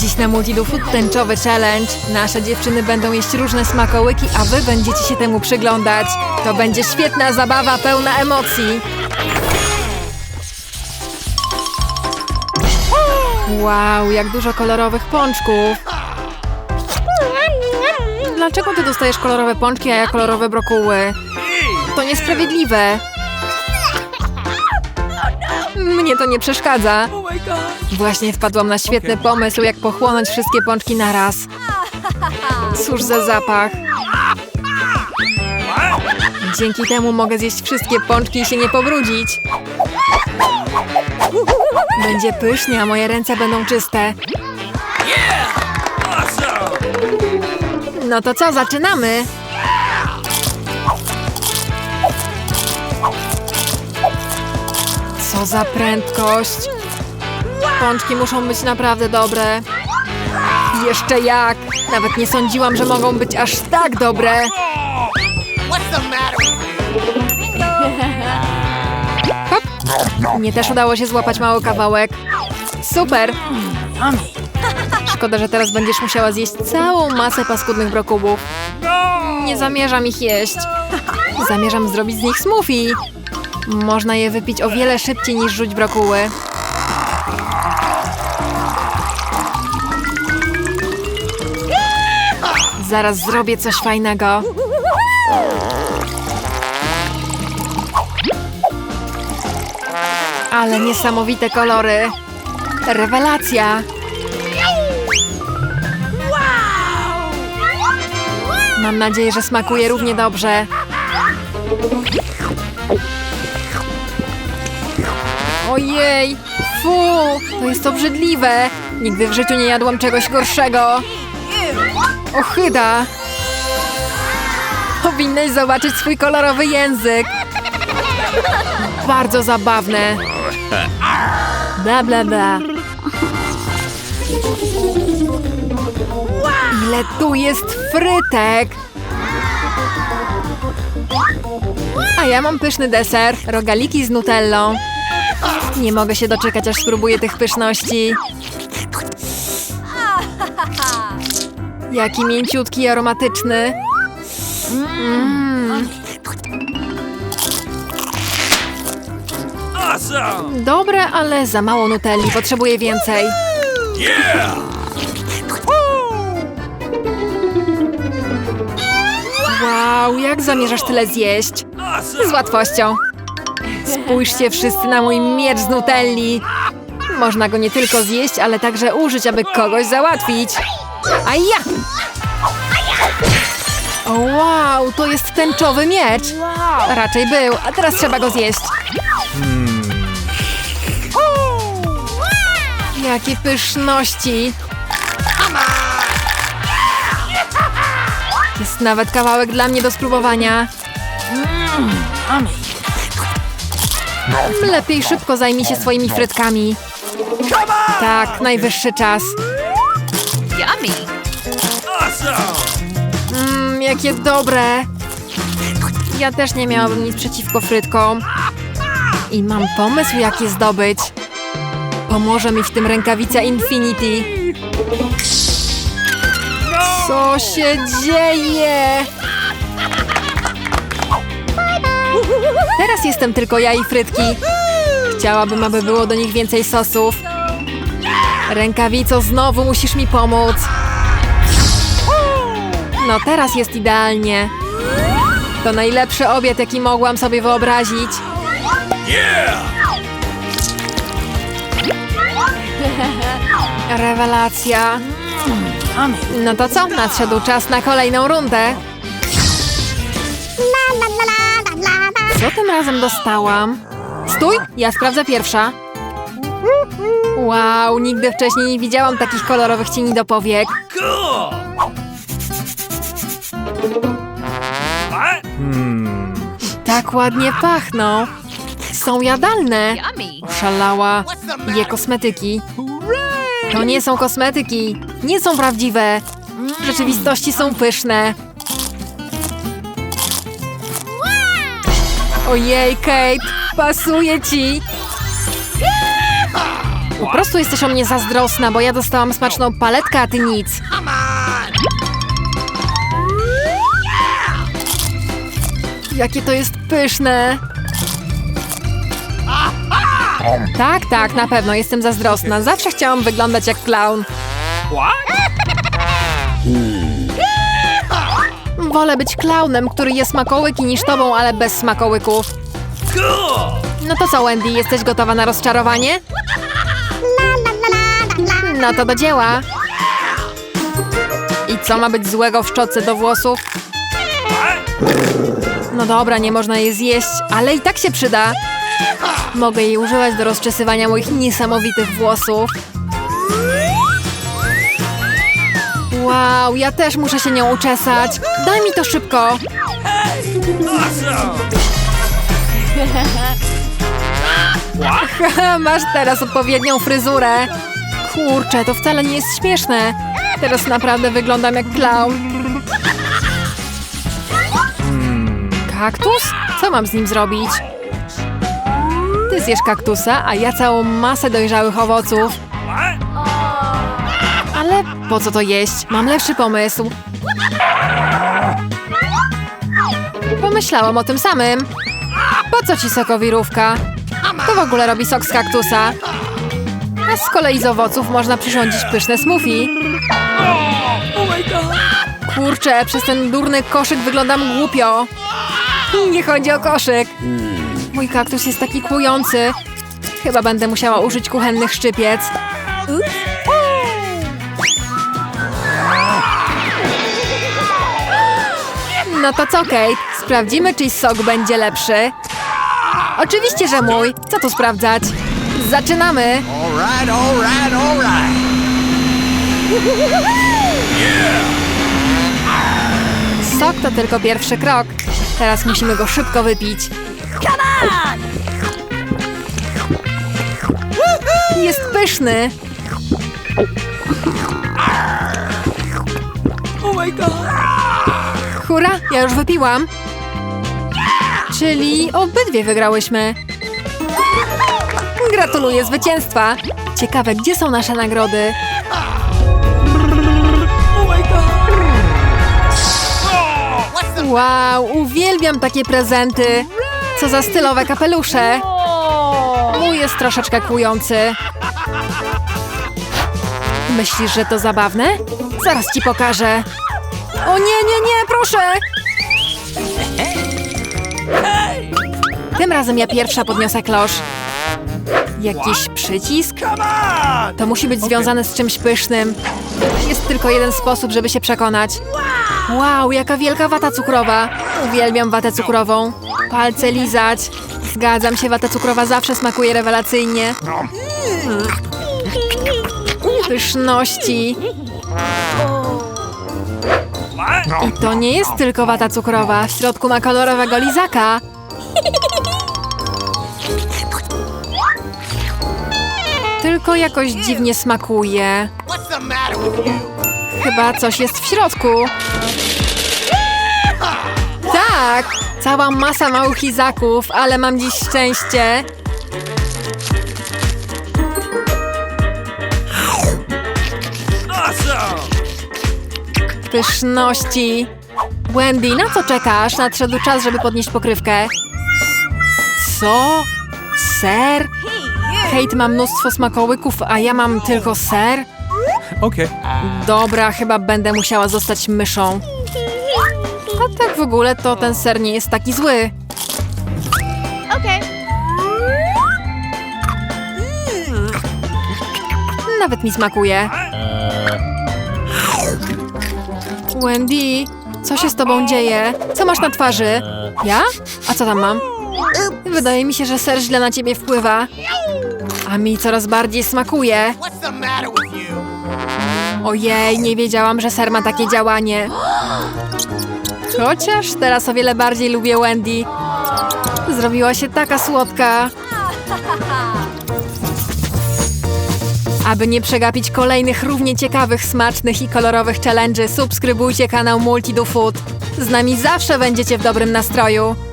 Dziś na Multidu Food tęczowy challenge. Nasze dziewczyny będą jeść różne smakołyki, a wy będziecie się temu przyglądać. To będzie świetna zabawa pełna emocji. Wow, jak dużo kolorowych pączków. Dlaczego ty dostajesz kolorowe pączki, a ja kolorowe brokuły? To niesprawiedliwe. Mnie to nie przeszkadza. Właśnie wpadłam na świetny pomysł, jak pochłonąć wszystkie pączki naraz. Cóż za zapach. Dzięki temu mogę zjeść wszystkie pączki i się nie pobrudzić. Będzie pysznie, a moje ręce będą czyste. No to co, zaczynamy? Co za prędkość. Pączki muszą być naprawdę dobre. Jeszcze jak! Nawet nie sądziłam, że mogą być aż tak dobre. Hop. Mnie też udało się złapać mały kawałek. Super! Szkoda, że teraz będziesz musiała zjeść całą masę paskudnych brokułów. Nie zamierzam ich jeść. Zamierzam zrobić z nich smoothie. Można je wypić o wiele szybciej niż rzuć brokuły. Zaraz zrobię coś fajnego. Ale niesamowite kolory. Rewelacja. Mam nadzieję, że smakuje równie dobrze. Ojej! Fu! To jest obrzydliwe! Nigdy w życiu nie jadłam czegoś gorszego. Ochyda! Powinnaś zobaczyć swój kolorowy język. Bardzo zabawne. Bla bla bla. Ile tu jest frytek! A ja mam pyszny deser. Rogaliki z nutellą. Nie mogę się doczekać, aż spróbuję tych pyszności. Jaki mięciutki i aromatyczny. Mm. Dobre, ale za mało nutelli. Potrzebuję więcej. Wow, jak zamierzasz tyle zjeść? Z łatwością. Spójrzcie wszyscy na mój miecz z nutelli. Można go nie tylko zjeść, ale także użyć, aby kogoś załatwić. A ja! Wow, to jest tęczowy miecz. Raczej był, a teraz trzeba go zjeść. Jakie pyszności. Jest nawet kawałek dla mnie do spróbowania. Lepiej szybko zajmij się swoimi frytkami. Tak, najwyższy czas. Awesome! Mmm, jakie dobre. Ja też nie miałabym nic przeciwko frytkom. I mam pomysł, jak je zdobyć. Pomoże mi w tym rękawica Infinity. Co się dzieje? Teraz jestem tylko ja i frytki. Chciałabym, aby było do nich więcej sosów. Rękawico, znowu musisz mi pomóc. No teraz jest idealnie. To najlepszy obiad, jaki mogłam sobie wyobrazić. Rewelacja. No to co? Nadszedł czas na kolejną rundę. Co tym razem dostałam? Stój! Ja sprawdzę pierwsza. Wow, nigdy wcześniej nie widziałam takich kolorowych cieni do powiek. What? Tak ładnie pachną. Są jadalne. Oszalała. Je kosmetyki. To nie są kosmetyki. Nie są prawdziwe. W rzeczywistości są pyszne. Ojej, Kate, pasuje ci. Po prostu jesteś o mnie zazdrosna, bo ja dostałam smaczną paletkę, a ty nic. Jakie to jest pyszne! Tak, tak, na pewno jestem zazdrosna. Zawsze chciałam wyglądać jak clown. What? Wolę być klaunem, który je smakołyki niż tobą, ale bez smakołyków. No to co, Wendy, jesteś gotowa na rozczarowanie? No to do dzieła. I co ma być złego w szczotce do włosów? No dobra, nie można jej zjeść, ale i tak się przyda. Mogę jej używać do rozczesywania moich niesamowitych włosów. Wow, ja też muszę się nią uczesać. Daj mi to szybko. Masz teraz odpowiednią fryzurę. Kurczę, to wcale nie jest śmieszne. Teraz naprawdę wyglądam jak clown. Kaktus? Co mam z nim zrobić? Ty zjesz kaktusa, a ja całą masę dojrzałych owoców. Ale po co to jeść? Mam lepszy pomysł. Pomyślałam o tym samym. Po co ci sokowirówka? Kto w ogóle robi sok z kaktusa? A z kolei z owoców można przyrządzić pyszne smoothie. Kurczę, przez ten durny koszyk wyglądam głupio. Nie chodzi o koszyk. Mój kaktus jest taki kłujący. Chyba będę musiała użyć kuchennych szczypiec. No to co, Kate? Sprawdzimy, czy sok będzie lepszy. Oczywiście, że mój. Co tu sprawdzać? Zaczynamy! All right, all right, all right. Sok to tylko pierwszy krok. Teraz musimy go szybko wypić. Jest pyszny. Hurra, ja już wypiłam. Czyli obydwie wygrałyśmy. Gratuluję zwycięstwa. Ciekawe, gdzie są nasze nagrody? Wow, uwielbiam takie prezenty. Co za stylowe kapelusze. Mój jest troszeczkę kłujący. Myślisz, że to zabawne? Zaraz ci pokażę. O nie, nie, nie, proszę! Tym razem ja pierwsza podniosę klosz. Jakiś przycisk? To musi być związane z czymś pysznym. Jest tylko jeden sposób, żeby się przekonać. Wow, jaka wielka wata cukrowa. Uwielbiam watę cukrową. Palce lizać. Zgadzam się, wata cukrowa zawsze smakuje rewelacyjnie. Pyszności. I to nie jest tylko wata cukrowa. W środku ma kolorowego lizaka. Tylko jakoś dziwnie smakuje. Chyba coś jest w środku. Tak! Cała masa małych lizaków, ale mam dziś szczęście. Pyszności. Wendy, na co czekasz? Nadszedł czas, żeby podnieść pokrywkę. Co? Ser? Kate ma mnóstwo smakołyków, a ja mam tylko ser? Okay. Dobra, chyba będę musiała zostać myszą. A tak w ogóle to ten ser nie jest taki zły. Nawet mi smakuje. Wendy, co się z tobą dzieje? Co masz na twarzy? Ja? A co tam mam? Wydaje mi się, że ser źle na ciebie wpływa. A mi coraz bardziej smakuje. Ojej, nie wiedziałam, że ser ma takie działanie. Chociaż teraz o wiele bardziej lubię Wendy. Zrobiła się taka słodka. Aby nie przegapić kolejnych równie ciekawych, smacznych i kolorowych challenge'y, subskrybujcie kanał Multi do Food. Z nami zawsze będziecie w dobrym nastroju.